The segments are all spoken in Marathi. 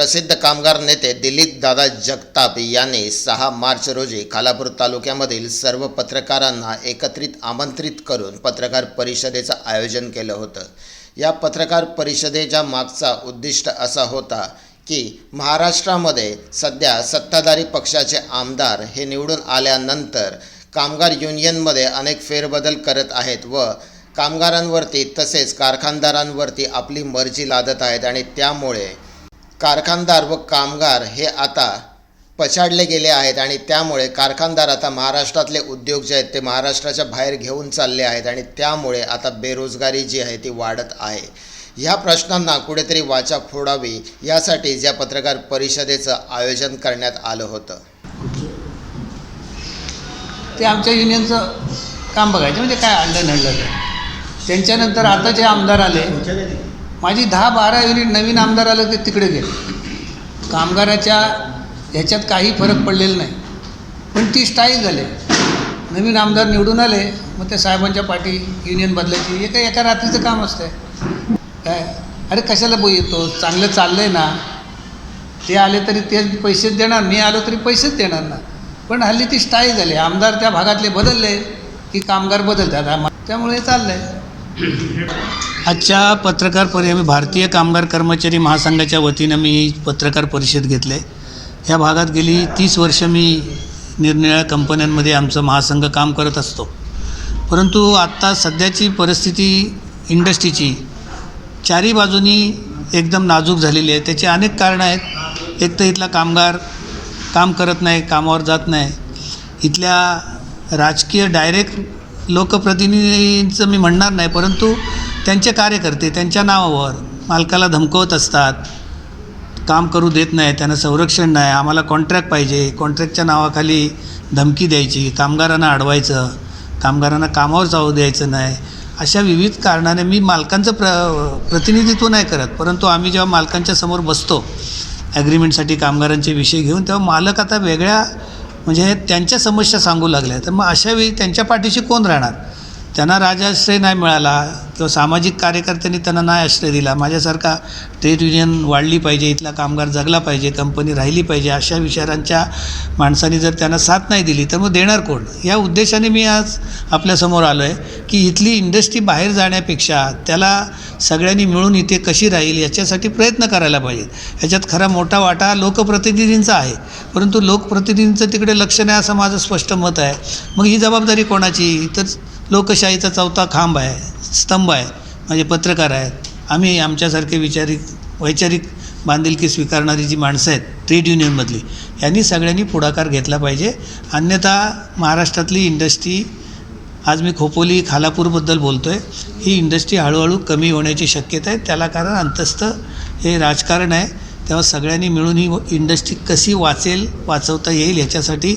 प्रसिद्ध कामगार नेते दिलीप दादा जगताप यांनी सहा मार्च रोजी खालापूर तालुक्यामधील सर्व पत्रकारांना एकत्रित आमंत्रित करून पत्रकार परिषदेचं आयोजन केलं होतं. या पत्रकार परिषदेच्या मागचा उद्दिष्ट असा होता की महाराष्ट्रामध्ये सध्या सत्ताधारी पक्षाचे आमदार हे निवडून आल्यानंतर कामगार युनियनमध्ये अनेक फेरबदल करत आहेत व कामगारांवरती तसेच कारखानदारांवरती आपली मर्जी लादत आहेत आणि त्यामुळे कारखानदार व कामगार हे आता पछाडले गेले आहेत आणि त्यामुळे कारखानदार आता महाराष्ट्रातले उद्योग जे आहेत ते महाराष्ट्राच्या बाहेर घेऊन चालले आहेत आणि त्यामुळे आता बेरोजगारी जी आहे ती वाढत आहे. ह्या प्रश्नांना कुठेतरी वाचा फोडावी यासाठी ज्या पत्रकार परिषदेचं आयोजन करण्यात आलं होतं. ते आमच्या युनियनचं काम बघायचं म्हणजे काय आणलं नडलं त्यांच्यानंतर आता जे आमदार आले माझी दहा बारा युनिट नवीन आमदार आलं ते तिकडे गेले. कामगाराच्या ह्याच्यात काही फरक पडलेला नाही. पण ती स्टाईल झाली. नवीन आमदार निवडून आले मग त्या साहेबांच्या पाठी युनियन बदलायची. हे काही एका रात्रीचं काम असतंय. काय? अरे कशाला बो येतो चांगलं चाललं आहे ना. ते आले तरी ते पैसेच देणार मी आलो तरी पैसेच देणार ना. पण हल्ली ती स्टाईल झाली. आमदार त्या भागातले बदलले की कामगार बदलतात. त्यामुळे चाललं आहे आजच्या पत्रकार परि आम्ही भारतीय कामगार कर्मचारी महासंघाच्या वतीनं मी पत्रकार परिषद घेतले. ह्या भागात गेली तीस वर्ष मी निरनिराळ्या कंपन्यांमध्ये आमचं महासंघ काम करत असतो. परंतु आत्ता सध्याची परिस्थिती इंडस्ट्रीची चारी बाजूनी एकदम नाजूक झालेली आहे. त्याची अनेक कारणं आहेत. एक तर इथला कामगार काम करत नाही कामावर जात नाही. इथल्या राजकीय डायरेक्ट लोकप्रतिनिधींचं मी म्हणणार नाही परंतु त्यांचे कार्यकर्ते त्यांच्या नावावर मालकाला धमकवत असतात काम करू देत नाही त्यांना संरक्षण नाही आम्हाला कॉन्ट्रॅक्ट पाहिजे कॉन्ट्रॅक्टच्या नावाखाली धमकी द्यायची कामगारांना अडवायचं कामगारांना कामावर जाऊ द्यायचं नाही. अशा विविध कारणाने मी मालकांचं प्र प्रतिनिधित्व नाही करत परंतु आम्ही जेव्हा मालकांच्या समोर बसतो ॲग्रीमेंटसाठी कामगारांचे विषय घेऊन तेव्हा मालक आता वेगळ्या म्हणजे त्यांच्या समस्या सांगू लागल्या तर मग अशावेळी त्यांच्या पाठीशी कोण राहणार? त्यांना राजाश्रय नाही मिळाला किंवा सामाजिक कार्यकर्त्यांनी त्यांना नाही आश्रय दिला. माझ्यासारखा ट्रेड युनियन वाढली पाहिजे इथला कामगार जगला पाहिजे कंपनी राहिली पाहिजे अशा विचारांच्या माणसांनी जर त्यांना साथ नाही दिली तर मग देणार कोण? या उद्देशाने मी आज आपल्यासमोर आलो आहे की इथली इंडस्ट्री बाहेर जाण्यापेक्षा त्याला सगळ्यांनी मिळून इथे कशी राहील याच्यासाठी प्रयत्न करायला पाहिजेत ह्याच्यात खरा मोठा वाटा लोकप्रतिनिधींचा आहे. परंतु लोकप्रतिनिधींचं तिकडे लक्ष नाही असं माझं स्पष्ट मत आहे. मग ही जबाबदारी कोणाची? तर लोकशाहीचा चौथा खांब आहे स्तंभ आहे म्हणजे पत्रकार आहेत. आम्ही आमच्यासारखे विचारिक वैचारिक बांधिलकी स्वीकारणारी जी माणसं आहेत ट्रेड युनियनमधली यांनी सगळ्यांनी पुढाकार घेतला पाहिजे. अन्यथा महाराष्ट्रातली इंडस्ट्री आज मी खोपोली खालापूरबद्दल बोलतो आहे ही इंडस्ट्री हळूहळू कमी होण्याची शक्यता आहे. त्याला कारण अंतस्थ हे राजकारण आहे. तेव्हा सगळ्यांनी मिळून ही इंडस्ट्री कशी वाचेल वाचवता येईल याच्यासाठी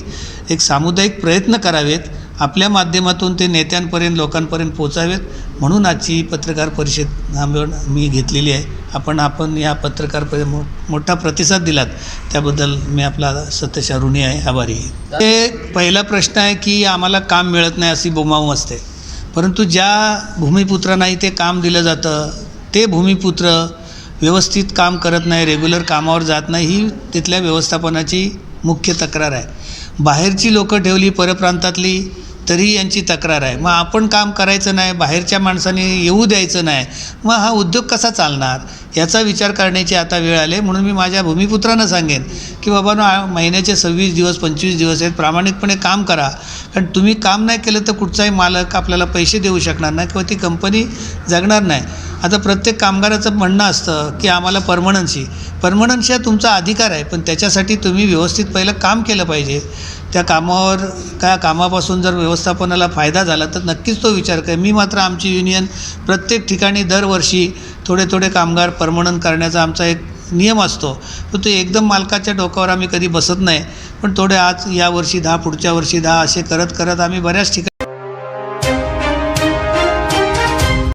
एक सामुदायिक प्रयत्न करावेत. आपल्या माध्यमातून ते नेत्यांपर्यंत लोकांपर्यंत पोचावेत. म्हणून आजची पत्रकार परिषद आम्ही मी घेतलेली आहे. आपण आपण या पत्रकार परि मो मोठा प्रतिसाद दिलात. त्याबद्दल मी आपला सत्यशा ऋणी आहे. आभारी आहे. ते पहिला प्रश्न आहे की आम्हाला काम मिळत नाही अशी बोमाऊ असते. परंतु ज्या भूमिपुत्रांनाही ते काम दिलं जातं ते भूमिपुत्र व्यवस्थित काम करत नाही रेग्युलर कामावर जात नाही ही तिथल्या व्यवस्थापनाची मुख्य तक्रार आहे. बाहेरची लोकं ठेवली परप्रांतातली तरी यांची तक्रार आहे. मग आपण काम करायचं नाही बाहेरच्या माणसांनी येऊ द्यायचं नाही मग हा उद्योग कसा चालणार? याचा विचार करण्याची आता वेळ आली म्हणून मी माझ्या भूमिपुत्रांना सांगेन की बाबा ना महिन्याचे सव्वीस दिवस पंचवीस दिवस आहेत. प्रामाणिकपणे काम करा. कारण तुम्ही काम नाही केलं तर कुठचाही मालक आपल्याला पैसे देऊ शकणार नाही किंवा ती कंपनी जगणार नाही. आता प्रत्येक कामगाराचं म्हणणं असतं की आम्हाला परमनन्सी. परमनन्सी हा तुमचा अधिकार आहे पण त्याच्यासाठी तुम्ही व्यवस्थित पहिलं काम केलं पाहिजे. त्या कामावर त्या कामापासून जर व्यवस्थापनाला फायदा झाला तर नक्कीच तो विचार कर. मी मात्र आमची युनियन प्रत्येक ठिकाणी दरवर्षी थोडे थोडे कामगार परमनंट करण्याचा आमचा एक नियम असतो. पण तो एकदम मालकाच्या डोक्यावर आम्ही कधी बसत नाही. पण थोडे आज या वर्षी दहा पुढच्या वर्षी दहा असे करत करत आम्ही बऱ्याच ठिकाणी